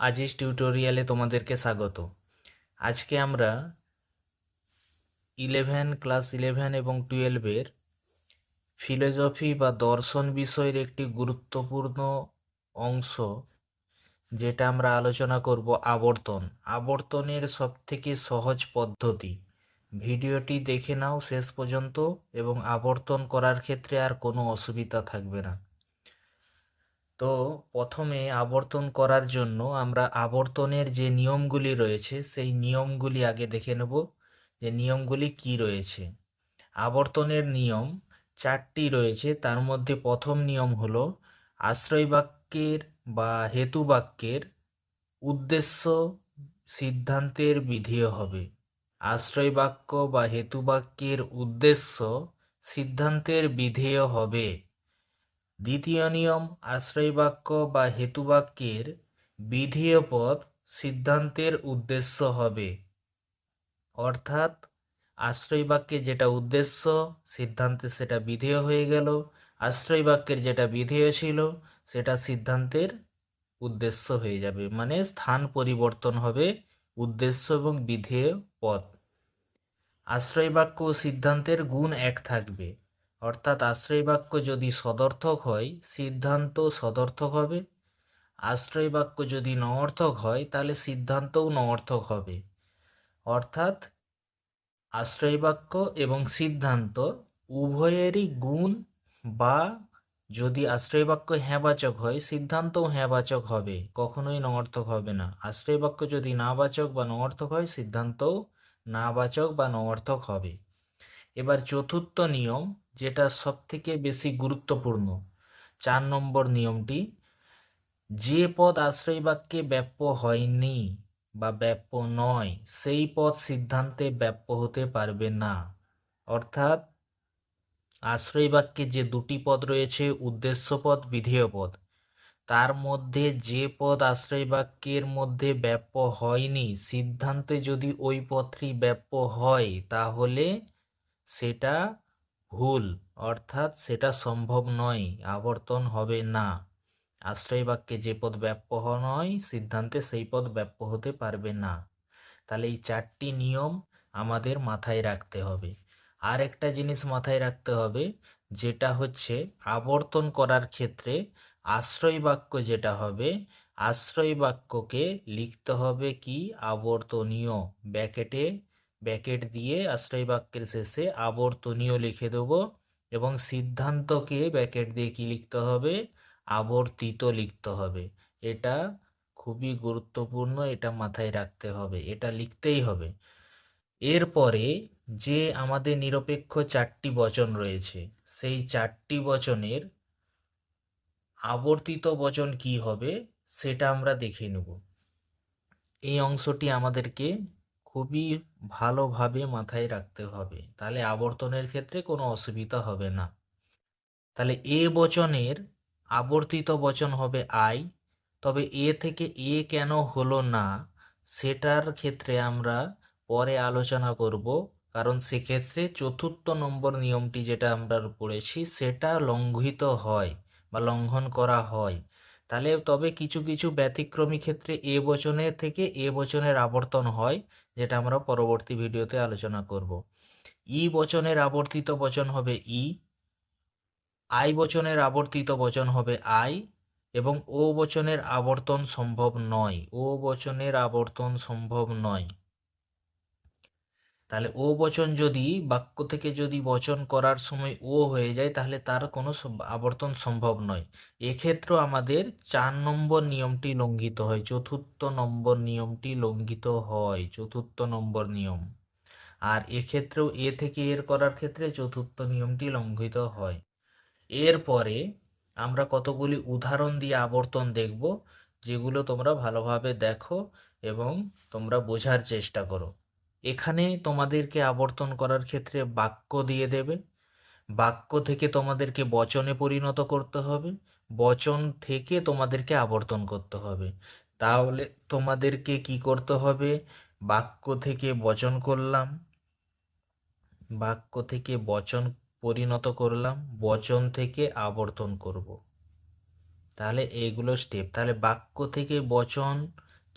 আজিজ টিউটোরিয়ালে তোমাদেরকে স্বাগত। আজকে আমরা ইলেভেন ক্লাস ইলেভেন এবং টুয়েলভের ফিলোজফি বা দর্শন বিষয়ের একটি গুরুত্বপূর্ণ অংশ, যেটা আমরা আলোচনা করব আবর্তন। আবর্তনের সবথেকে সহজ পদ্ধতি। ভিডিওটি দেখে নাও শেষ পর্যন্ত এবং আবর্তন করার ক্ষেত্রে আর কোনো অসুবিধা থাকবে না। তো প্রথমে আবর্তন করার জন্য আমরা আবর্তনের যে নিয়মগুলি রয়েছে, সেই নিয়মগুলি আগে দেখে নেব যে নিয়মগুলি কি রয়েছে। আবর্তনের নিয়ম চারটি রয়েছে, তার মধ্যে প্রথম নিয়ম হলো আশ্রয় বাক্যের বা হেতু বাক্যের উদ্দেশ্য সিদ্ধান্তের বিধেয় হবে। আশ্রয় বাক্য বা হেতু বাক্যের উদ্দেশ্য সিদ্ধান্তের বিধেয় হবে। দ্বিতীয় নিয়ম আশ্রয় বাক্য বা হেতু বাক্যের বিধেয় পদ সিদ্ধান্তের উদ্দেশ্য হবে। অর্থাৎ আশ্রয় বাক্যে যেটা উদ্দেশ্য, সিদ্ধান্তে সেটা বিধেয় হয়ে গেল। আশ্রয় বাক্যের যেটা বিধেয় ছিল, সেটা সিদ্ধান্তের উদ্দেশ্য হয়ে যাবে। মানে স্থান পরিবর্তন হবে, উদ্দেশ্য এবং বিধেয় পদ আশ্রয় বাক্য ও সিদ্ধান্তের গুণ এক থাকবে। অর্থাৎ আশ্রয় বাক্য যদি সদর্থক হয়, সিদ্ধান্ত সদর্থক হবে। আশ্রয় বাক্য যদি নঅর্থক হয়, তাহলে সিদ্ধান্তও নঅর্থক হবে। অর্থাৎ আশ্রয় বাক্য এবং সিদ্ধান্ত উভয়েরই গুণ বা যদি আশ্রয় বাক্য হ্যাঁবাচক হয়, সিদ্ধান্তও হ্যাঁবাচক হবে, কখনোই নঅর্থক হবে না। আশ্রয় বাক্য যদি নাবাচক বা নঅর্থক হয়, সিদ্ধান্তও নাবাচক বা নঅর্থক হবে। এবার চতুর্থ নিয়ম যেটা সবথেকে বেশি গুরুত্বপূর্ণ। চার নম্বর নিয়মটি, যে পদ আশ্রয় বাক্যে ব্যাপ্য হয়নি বা ব্যাপ্য নয়, সেই পদ সিদ্ধান্তে ব্যাপ্য হতে পারবে না। অর্থাৎ আশ্রয় বাক্যে যে দুটি পদ রয়েছে, উদ্দেশ্য পদ, বিধেয় পদ, তার মধ্যে যে পদ আশ্রয় বাক্যের মধ্যে ব্যাপ্য হয়নি, সিদ্ধান্তে যদি ওই পদটি ব্যাপ্য হয়, তাহলে সেটা ভুল, অর্থাৎ সেটা সম্ভব নয়, আবর্তন হবে না। আশ্রয় বাক্যে যে পদ ব্যাপ্য নয়, সিদ্ধান্তে সেই পদ ব্যাপ্য হতে পারবে না। তাহলে এই চারটি নিয়ম আমাদের মাথায় রাখতে হবে। আর একটা জিনিস মাথায় রাখতে হবে, যেটা হচ্ছে আবর্তন করার ক্ষেত্রে আশ্রয় বাক্য যেটা হবে আশ্রয় বাক্যকে লিখতে হবে কি? আবর্তনীয়, ব্যাকেটে ব্যাকেট দিয়ে আশ্রয় বাক্যের শেষে আবর্তনীয় লিখে দেবো এবং সিদ্ধান্তকে ব্যাকেট দিয়ে কি লিখতে হবে? আবর্তিত লিখতে হবে। এটা খুবই গুরুত্বপূর্ণ, এটা মাথায় রাখতে হবে, এটা লিখতেই হবে। এরপরে যে আমাদের নিরপেক্ষ চারটি বচন রয়েছে, সেই চারটি বচনের আবর্তিত বচন কি হবে, সেটা আমরা দেখে নেব। এই অংশটি আমাদেরকে খুবই ভালোভাবে মাথায় রাখতে হবে। তাহলে আবর্তনের ক্ষেত্রে কোনো অসুবিধা হবে না। তাহলে এ বচনের আবর্তিত বচন হবে আই। তবে এ থেকে এ কেন হলো না, সেটার ক্ষেত্রে আমরা পরে আলোচনা করব। কারণ সেক্ষেত্রে চতুর্থ নম্বর নিয়মটি যেটা আমরা পড়েছি, সেটা লঙ্ঘিত হয় বা লঙ্ঘন করা হয়। তাহলে তবে কিছু কিছু ব্যতিক্রমী ক্ষেত্রে এ বচনের থেকে এ বচনের আবর্তন হয়, যেটা আমরা পরবর্তী ভিডিওতে আলোচনা করব। ই বচনের আবর্তিত বচন হবে ই, আই বচনের আবর্তিত বচন হবে আই, এবং ও বচনের আবর্তন সম্ভব নয়। ও বচনের আবর্তন সম্ভব নয়। তাহলে ও বচন যদি, বাক্য থেকে যদি বচন করার সময় ও হয়ে যায়, তাহলে তার কোনো আবর্তন সম্ভব নয়। এক্ষেত্রেও আমাদের চার নম্বর নিয়মটি লঙ্ঘিত হয়, চতুর্থ নম্বর নিয়মটি লঙ্ঘিত হয়, চতুর্থ নম্বর নিয়ম। আর এক্ষেত্রেও এ থেকে এর করার ক্ষেত্রে চতুর্থ নিয়মটি লঙ্ঘিত হয়। এরপরে আমরা কতগুলি উদাহরণ দিয়ে আবর্তন দেখব, যেগুলো তোমরা ভালোভাবে দেখো এবং তোমরা বোঝার চেষ্টা করো। এখানে তোমাদেরকে আবর্তন করার ক্ষেত্রে বাক্য দিয়ে দেবে। বাক্য থেকে তোমাদেরকে বচনে পরিণত করতে হবে। বচন থেকে তোমাদেরকে আবর্তন করতে হবে। তাহলে তোমাদেরকে কি করতে হবে? বাক্য থেকে বচন করলাম। বাক্য থেকে বচন পরিণত করলাম। বচন থেকে আবর্তন করব। তাহলে এগুলো স্টেপ তাহলে বাক্য থেকে বচন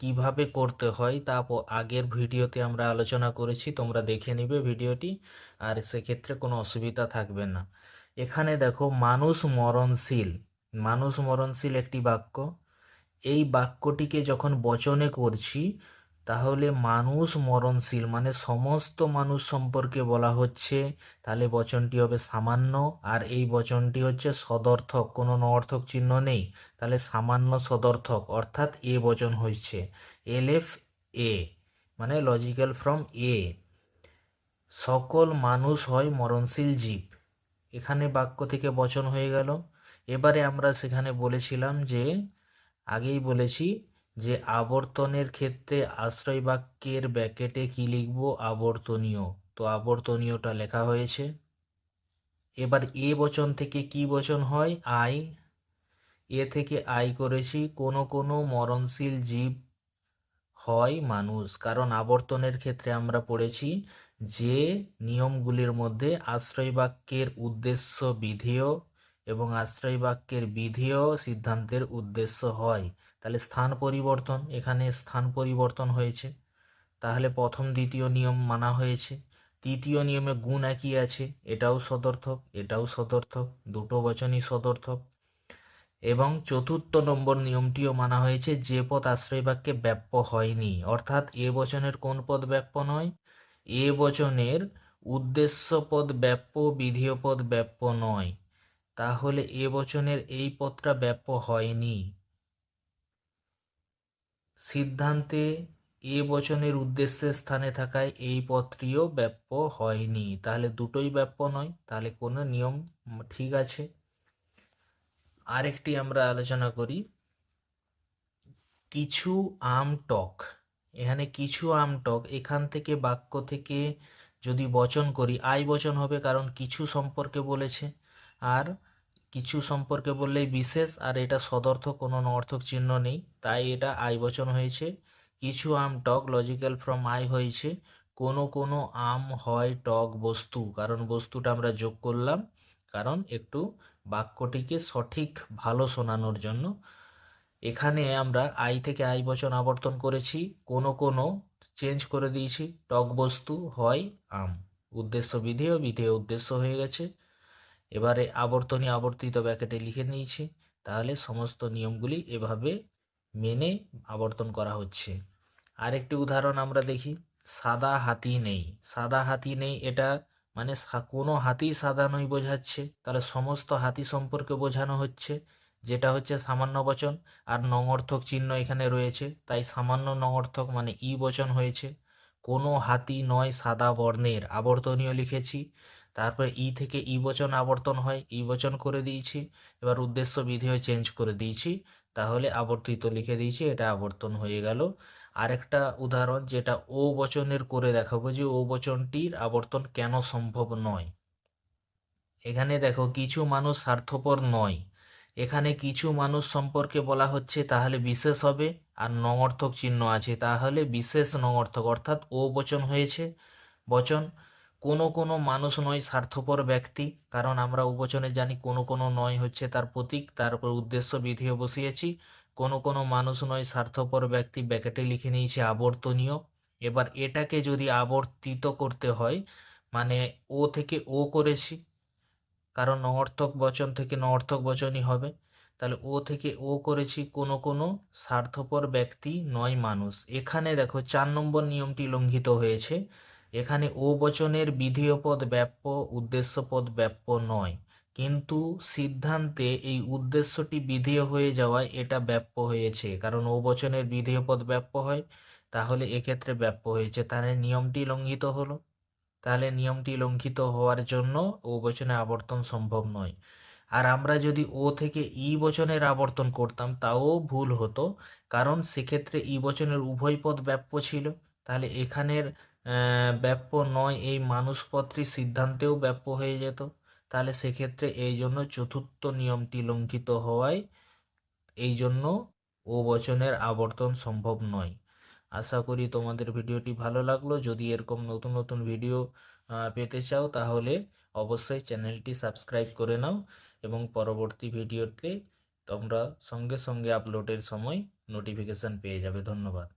কীভাবে করতে হয় তা আগের ভিডিওতে আমরা আলোচনা করেছি, তোমরা দেখে নিবে ভিডিওটি, আর সেক্ষেত্রে কোনো অসুবিধা থাকবে না। এখানে দেখো, মানুষ মরণশীল মানুষ মরণশীল একটি বাক্য। এই বাক্যটিকে যখন বচনে করছি তাহলে মানুষ মরণশীল মানে সমস্ত মানুষ সম্পর্কে বলা হচ্ছে, তাহলে বচনটি হবে সামান্য, আর এই বচনটি হচ্ছে সদর্থক, কোনো নঅর্থক চিহ্ন নেই। তাহলে সামান্য সদর্থক, অর্থাৎ এ বচন হয়েছে এল এফ এ মানে লজিক্যাল ফ্রম এ। সকল মানুষ হয় মরণশীল জীব। এখানে বাক্য থেকে বচন হয়ে গেল। এবারে আমরা সেখানে বলেছিলাম যে, আগেই বলেছি যে আবর্তনের ক্ষেত্রে আশ্রয় বাক্যের ব্যাকেটে কি লিখব? আবর্তনীয়। তো আবর্তনীয়টা লেখা হয়েছে। এবার এ বচন থেকে কি বচন হয়? আই। এ থেকে আই করেছি। কোনো কোনো মরণশীল জীব হয় মানুষ। কারণ আবর্তনের ক্ষেত্রে আমরা পড়েছি যে নিয়মগুলির মধ্যে আশ্রয় বাক্যের উদ্দেশ্য বিধেয় এবং আশ্রয় বাক্যের বিধেয় সিদ্ধান্তের উদ্দেশ্য হয়। তাহলে স্থান পরিবর্তন, এখানে স্থান পরিবর্তন হয়েছে। তাহলে প্রথম দ্বিতীয় নিয়ম মানা হয়েছে। তৃতীয় নিয়মে গুণ একই আছে, এটাও সদর্থক এটাও সদর্থক, দুটো বচনই সদর্থক। এবং চতুর্থ নম্বর নিয়মটিও মানা হয়েছে, যে পদ আশ্রয় বাক্যে ব্যাপ্য হয়নি। অর্থাৎ এ বচনের কোন পদ ব্যাপ্য নয়? এ বচনের উদ্দেশ্য পদ ব্যাপ্য, বিধেয় পদ ব্যাপ্য নয়। তাহলে এ বচনের এই পদটা ব্যাপ্য হয়নি। সিদ্ধান্তে এ বচনের উদ্দেশ্যের স্থানে থাকায় এই পদটিও ব্যাপ্য হয়নি। তাহলে দুটোই ব্যাপ্য নয়, তাহলে কোনো নিয়ম ঠিক আছে? আরেকটি আমরা আলোচনা করি। কিছু আম টক, এখানে কিছু আম টক, এখান থেকে বাক্য থেকে যদি বচন করি, আই বচন হবে কারণ কিছু সম্পর্কে বলেছে। আর কিছু সম্পর্কে বললেই বিশেষ, আর এটা সদর্থ কোনো নর্থক চিহ্ন নেই। তাই এটা আই বচন হয়েছে। কিছু আম টক লজিক্যাল ফ্রম আই হয়েছে। কোনো কোনো আম হয় টক বস্তু, কারণ বস্তুটা আমরা যোগ করলাম, কারণ একটু বাক্যটিকে সঠিক ভালো শোনানোর জন্য। এখানে আমরা আই থেকে আই বচন আবর্তন করেছি। কোনো কোনো চেঞ্জ করে দিয়েছি। টক বস্তু হয় আম। উদ্দেশ্য বিধেয় বিধেয় উদ্দেশ্য হয়ে গেছে। এবারে আবর্তনী আবর্তিত ব্যাকেটে লিখে নিয়েছি। তাহলে সমস্ত নিয়মগুলি এভাবে মেনে আবর্তন করা হচ্ছে। আরেকটি উদাহরণ আমরা দেখি। সাদা হাতি নেই। সাদা হাতি নেই এটা মানে কোনো হাতি সাদা নয় বোঝাচ্ছে। তাহলে সমস্ত হাতি সম্পর্কে বোঝানো হচ্ছে, যেটা হচ্ছে সামান্য বচন আর নঙর্থক চিহ্ন এখানে রয়েছে। তাই সামান্য নঙর্থক মানে ই বচন হয়েছে। কোনো হাতি নয় সাদা বর্ণের। আবর্তনীয় লিখেছি। তারপরে ই থেকে ই বচন আবর্তন হয় ই বচন করে দিয়েছি। এবার উদ্দেশ্য বিধেয় চেঞ্জ করে দিয়েছি। তাহলে আবর্তিত লিখে দিয়েছি, এটা আবর্তন হয়ে গেল। আরেকটা উদাহরণ, যেটা ও বচনের করে দেখাবো যে ও বচনটির আবর্তন কেন সম্ভব নয়। এখানে দেখো, কিছু মানুষ স্বার্থপর নয়। এখানে কিছু মানুষ সম্পর্কে বলা হচ্ছে তাহলে বিশেষ হবে, আর নঙর্থক চিহ্ন আছে। তাহলে বিশেষ নঙর্থক অর্থাৎ ও বচন হয়েছে। বচন কোনো কোনো মানুষ নয়, স্বার্থপর ব্যক্তি। কারণ আমরা উপচনে জানি কোনো কোনো নয় হচ্ছে তার প্রতীক, তার উপর উদ্দেশ্য বিধিও বসিয়েছি কোনো কোনো মানুষ নয়, স্বার্থপর ব্যক্তি, ব্যাকেটে লিখে নিয়েছে আবর্তনীয়। এবার এটাকে যদি আবর্তিত করতে হয় মানে ও থেকে ও করেছি, কারণ নঅর্থক বচন থেকে নঅর্থক বচনই হবে, তাহলে ও থেকে ও করেছি কোনো কোনো স্বার্থপর ব্যক্তি নয় মানুষ। এখানে দেখো চার নম্বর নিয়মটি লঙ্ঘিত হয়েছে। এখানে ও বচনের বিধেয় পদ ব্যাপ্য উদ্দেশ্য পদ ব্যাপ্য নয়। কিন্তু সিদ্ধান্তে এই উদ্দেশ্যটি বিধেয় হয়ে যাওয়ায় এটা ব্যাপ্য হয়েছে। কারণ ও বচনের বিধেয় পদ ব্যাপ্য হয়, তাহলে এক্ষেত্রে ব্যাপ্য হয়েছে। তাহলে নিয়মটি লঙ্ঘিত হলো। তাহলে নিয়মটি লঙ্ঘিত হওয়ার জন্য ও বচনে আবর্তন সম্ভব নয়। আর আমরা যদি ও থেকে ই বচনের আবর্তন করতাম, তাও ভুল হতো। কারণ সেক্ষেত্রে ই বচনের উভয় পদ ব্যাপ্য ছিল। তাহলে এখানের ব্যাপ্য নয়, এই মানুষপত্রী সিদ্ধান্তেও ব্যাপ্য হয়ে যেত। তাহলে সেক্ষেত্রে এই জন্য চতুর্থ নিয়মটি লঙ্ঘিত হওয়ায় এই জন্য ও বচনের আবর্তন সম্ভব নয়। আশা করি তোমাদের ভিডিওটি ভালো লাগল। যদি এরকম নতুন নতুন ভিডিও পেতে চাও, তাহলে অবশ্যই চ্যানেলটি সাবস্ক্রাইব করে নাও এবং পরবর্তী ভিডিওতে তোমরা সঙ্গে সঙ্গে আপলোডের সময় নোটিফিকেশান পেয়ে যাবে। ধন্যবাদ।